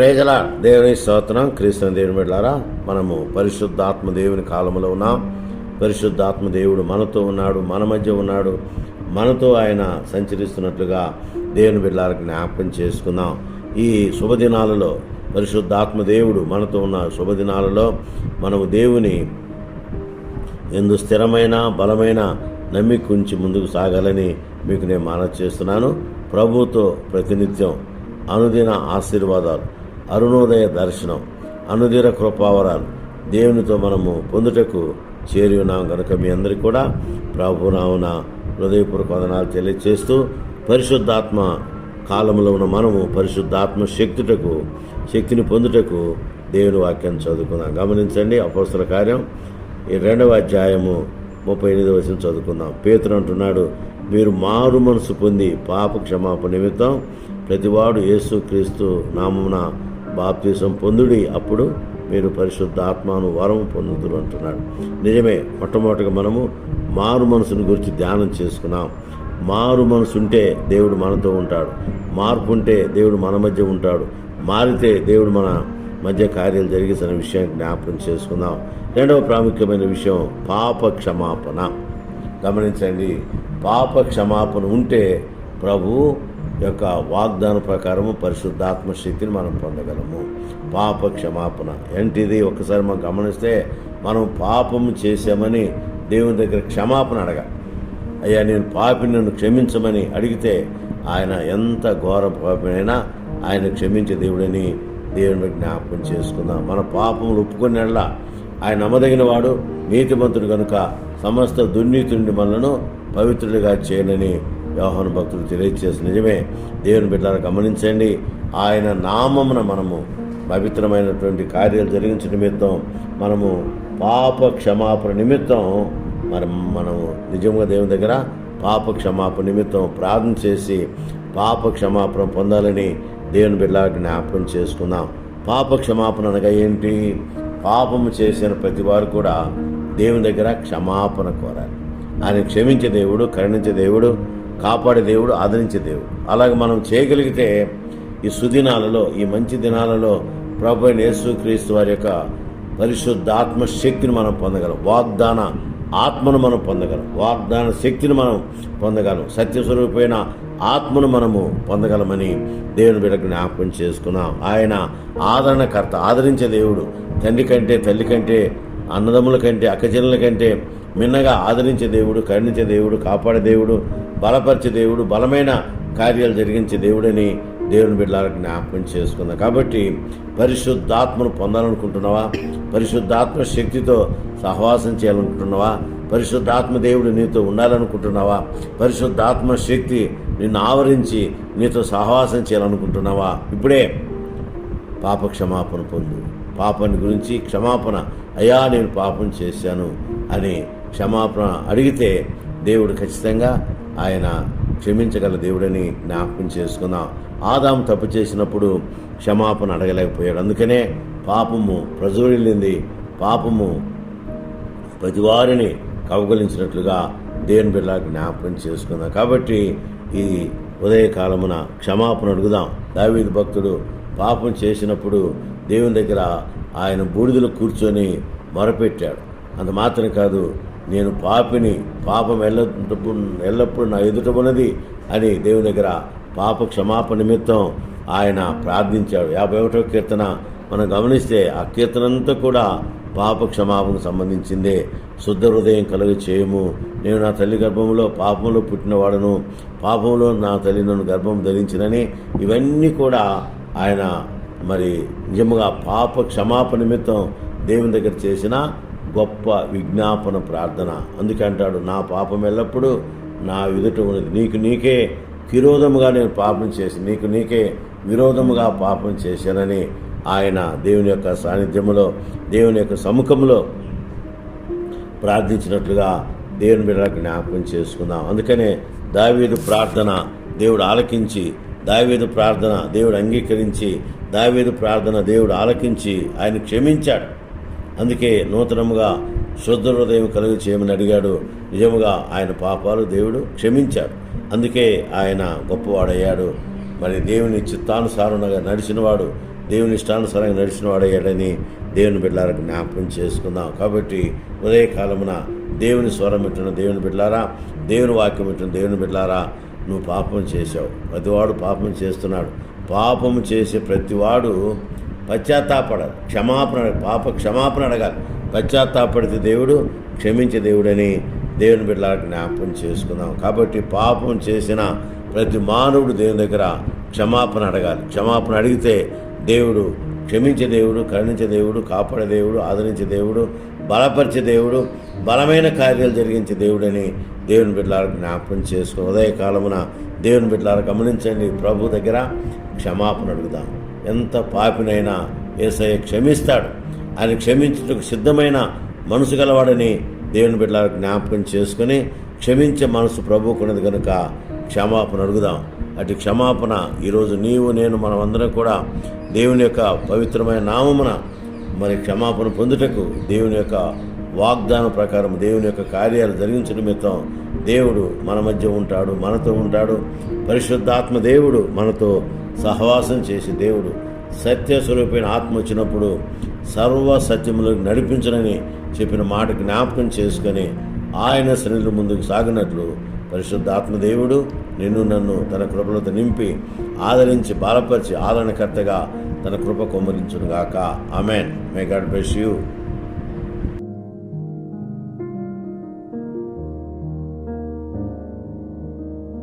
ప్రేజల దేవుని స్తోత్రం క్రీస్తు దేవుని బిడ్డారా మనము పరిశుద్ధాత్మ దేవుని కాలంలో ఉన్నాం. పరిశుద్ధాత్మ దేవుడు మనతో ఉన్నాడు మన మధ్య ఉన్నాడు. మనతో ఆయన సంచరిస్తున్నట్లుగా దేవుని బిడ్డలకు జ్ఞాపకం చేసుకుందాం. ఈ శుభదినాలలో పరిశుద్ధాత్మ దేవుడు మనతో ఉన్న శుభదినాలలో మనము దేవుని ఎందు స్థిరమైన బలమైన నమ్మిక ఉంచి ముందుకు సాగాలని మీకు నేను మనవి చేస్తున్నాను. ప్రభుతో ప్రతినిత్యం అనుదిన ఆశీర్వాదాలు అరుణోదయ దర్శనం అనుదిన కృపావరాలు దేవునితో మనము పొందుటకు చేరి ఉన్నాం కనుక మీ అందరికీ కూడా ప్రభునామున హృదయపూర్వక వదనాలు తెలియజేస్తూ పరిశుద్ధాత్మ కాలంలో ఉన్న మనము పరిశుద్ధాత్మ శక్తుటకు శక్తిని పొందుటకు దేవుని వాక్యం చదువుకుందాం. గమనించండి అపోస్తల కార్యం. ఈ రెండవ అధ్యాయము ముప్పై ఎనిమిది వచ్చిన చదువుకుందాం. పేతురు అంటున్నాడు మీరు మారు మనసు పొంది పాప క్షమాపణ నిమిత్తం ప్రతివాడు యేసు క్రీస్తు నామమున బాప్తీసం పొందుడి అప్పుడు మీరు పరిశుద్ధాత్మను వరం పొందుతురు అంటున్నాడు. నిజమే మొట్టమొదటిగా మనము మారు మనసుని గురించి ధ్యానం చేసుకున్నాం. మారు మనసు ఉంటే దేవుడు మనతో ఉంటాడు. మార్పు ఉంటే దేవుడు మన మధ్య ఉంటాడు. మారితే దేవుడు మన మధ్య కార్యాలు జరిగిస్తున్న విషయాన్ని జ్ఞాపకం చేసుకుందాం. రెండవ ప్రాముఖ్యమైన విషయం పాప క్షమాపణ. గమనించండి పాప క్షమాపణ ఉంటే ప్రభు యొక్క వాగ్దాన ప్రకారము పరిశుద్ధాత్మ శక్తిని మనం పొందగలము. పాప క్షమాపణ. ఏంటిది? ఒకసారి మనం గమనిస్తే మనం పాపం చేశామని దేవుని దగ్గర క్షమాపణ అడగ అయ్యా నేను పాపిని నన్ను క్షమించమని అడిగితే ఆయన ఎంత ఘోర పాపినైనా ఆయన క్షమించే దేవుడని దేవుని జ్ఞాపకం చేసుకుందాం. మన పాపములు ఒప్పుకునేలా ఆయన నమ్మదగిన వాడు నీతిమంతుడు కనుక సమస్త దుర్నీతుడి మనలను పవిత్రుడిగా చేయనని వ్యవహార భక్తులు తెలియజేసి నిజమే దేవుని బిడ్డలను గమనించండి. ఆయన నామమున మనము పవిత్రమైనటువంటి కార్యాలు జరిగించిన నిమిత్తం మనము పాప క్షమాపణ నిమిత్తం మరి మనము నిజంగా దేవుని దగ్గర పాప క్షమాపణ నిమిత్తం ప్రార్థన చేసి పాప క్షమాపణ పొందాలని దేవుని బిడ్డ జ్ఞాపకం చేసుకుందాం. పాప క్షమాపణ అనగా ఏంటి? పాపము చేసిన ప్రతి వారు కూడా దేవుని దగ్గర క్షమాపణ కోరాలి. ఆయన క్షమించే దేవుడు కరుణించే దేవుడు కాపాడే దేవుడు ఆదరించే దేవుడు. అలాగే మనం చేయగలిగితే ఈ సుదినాలలో ఈ మంచి దినాలలో ప్రభు యేసు యేసుక్రీస్తు వారి యొక్క పరిశుద్ధాత్మ శక్తిని మనం పొందగలం. వాగ్దాన ఆత్మను మనం పొందగలం. వాగ్దాన శక్తిని మనం పొందగలం. సత్యస్వరూపమైన ఆత్మను మనము పొందగలమని దేవుని బిడ్డకు జ్ఞాపకం చేసుకున్నాం. ఆయన ఆదరణకర్త ఆదరించే దేవుడు. తండ్రి కంటే తల్లి కంటే అన్నదమ్ముల కంటే అక్కచెల్లెల కంటే మిన్నగా ఆదరించే దేవుడు కరుణించే దేవుడు కాపాడే దేవుడు బలపరిచే దేవుడు బలమైన కార్యాలు జరిగించే దేవుడని దేవుని బిడ్డలకు జ్ఞాపకం చేసుకుందాం. కాబట్టి పరిశుద్ధాత్మను పొందాలనుకుంటున్నావా? పరిశుద్ధాత్మ శక్తితో సహవాసం చేయాలనుకుంటున్నావా? పరిశుద్ధాత్మ దేవుడు నీతో ఉండాలనుకుంటున్నావా? పరిశుద్ధాత్మ శక్తి నిన్ను ఆవరించి నీతో సహవాసం చేయాలనుకుంటున్నావా? ఇప్పుడే పాప క్షమాపణ పొందు. పాపని గురించి క్షమాపణ. అయ్యా నేను పాపం చేశాను అని క్షమాపణ అడిగితే దేవుడు ఖచ్చితంగా ఆయన క్షమించగల దేవుడని జ్ఞాపకం చేసుకుందాం ఆదాం తప్పు చేసినప్పుడు క్షమాపణ అడగలేకపోయాడు. అందుకనే పాపము ప్రజ్వరిల్లింది పాపము ప్రతివారిని కవగలించినట్లుగా దేవుని బిడ్డ జ్ఞాపకం చేసుకుందాం కాబట్టి ఈ ఉదయకాలమున క్షమాపణ అడుగుదాం. దావీదు భక్తుడు పాపం చేసినప్పుడు దేవుని దగ్గర ఆయన బూడిదలో కూర్చొని మొరపెట్టాడు. అంత మాత్రం కాదు నేను పాపిని పాపం ఎల్లప్పుడు ఎల్లప్పుడూ నా ఎదుట ఉన్నది అని దేవుని దగ్గర పాప క్షమాపణ నిమిత్తం ఆయన ప్రార్థించాడు. యాభై ఒకటో కీర్తన మనం గమనిస్తే ఆ కీర్తన అంతా కూడా పాప క్షమాపణకు సంబంధించిందే. శుద్ధ హృదయం కలుగు చేయము. నేను నా తల్లి గర్భంలో పాపంలో పుట్టినవాడను. పాపంలో నా తల్లి నన్ను గర్భం ధరించినని ఇవన్నీ కూడా ఆయన మరి నిజముగా పాప క్షమాపణ నిమిత్తం దేవుని దగ్గర చేసిన గొప్ప విజ్ఞాపన ప్రార్థన. అందుకే అంటాడు నా పాపం ఎల్లప్పుడూ నా ఎదుట ఉన్నది. నీకు నీకే విరోధముగా నేను పాపం చేసి నీకు నీకే విరోధముగా పాపం చేశానని ఆయన దేవుని యొక్క సాన్నిధ్యములో దేవుని యొక్క సముఖంలో ప్రార్థించినట్లుగా దేవుని బిడ్డలకు జ్ఞాపకం చేసుకుందాం. అందుకనే దావీదు ప్రార్థన దేవుడు ఆలకించి దావీదు ప్రార్థన దేవుడు అంగీకరించి దావీదు ప్రార్థన దేవుడు ఆలకించి ఆయన క్షమించాడు. అందుకే నూతనముగా శుద్ధ హృదయం కలుగు చేయమని అడిగాడు. నిజముగా ఆయన పాపాలు దేవుడు క్షమించాడు. అందుకే ఆయన గొప్పవాడయ్యాడు. మరి దేవుని చిత్తానుసారంగా నడిచినవాడు దేవుని ఇష్టానుసారంగా నడిచిన వాడయ్యాడని దేవుని బిడ్డలారా జ్ఞాపకం చేసుకుందాం. కాబట్టి ఉదయకాలమున దేవుని స్వరం పెట్టిన దేవుని బిడ్డలారా దేవుని వాక్యం పెట్టిన దేవుని బిడ్డలారా నువ్వు పాపం చేశావు. ప్రతివాడు పాపం చేస్తున్నాడు. పాపం చేసే ప్రతివాడు పశ్చాత్తాపడాలి క్షమాపణ పాప క్షమాపణ అడగాలి. పశ్చాత్తాపడితే దేవుడు క్షమించే దేవుడని దేవుని బిడ్డలా జ్ఞాపకం చేసుకుందాం. కాబట్టి పాపం చేసిన ప్రతి మానవుడు దేవుని దగ్గర క్షమాపణ అడగాలి. క్షమాపణ అడిగితే దేవుడు క్షమించే దేవుడు కరుణించే దేవుడు కాపాడే దేవుడు ఆదరించే దేవుడు బలపరిచే దేవుడు బలమైన కార్యాలు జరిగించే దేవుడని దేవుని బిడ్డలారా జ్ఞాపకం చేసుకుని ఉదయకాలమున దేవుని బిడ్డలారు గమనించండి. ప్రభు దగ్గర క్షమాపణ అడుగుదాం. ఎంత పాపినైనా ఏసయ్య క్షమిస్తాడు. ఆయన క్షమించుటకు సిద్ధమైన మనసు గలవాడని దేవుని బిడ్డల జ్ఞాపకం చేసుకుని క్షమించే మనసు ప్రభుకున్నది కనుక క్షమాపణ అడుగుదాం. అటు క్షమాపణ ఈరోజు నీవు నేను మనమందరం కూడా దేవుని యొక్క పవిత్రమైన నామమున మరి క్షమాపణ పొందుటకు దేవుని యొక్క వాగ్దానం ప్రకారం దేవుని యొక్క కార్యాలు జరిగించిన నిమిత్తం దేవుడు మన మధ్య ఉంటాడు మనతో ఉంటాడు. పరిశుద్ధాత్మ దేవుడు మనతో సహవాసం చేసి దేవుడు సత్యస్వరూపైన ఆత్మ వచ్చినప్పుడు సర్వ సత్యములకు నడిపించనని చెప్పిన మాట జ్ఞాపకం చేసుకొని ఆయన శ్రేణులు ముందుకు సాగినట్లు పరిశుద్ధాత్మ దేవుడు నిన్ను నన్ను తన కృపలతో నింపి ఆదరించి బాలపరిచి ఆదరణకర్తగా తన కృప కొమ్మరించునుగాక. Amen may God bless you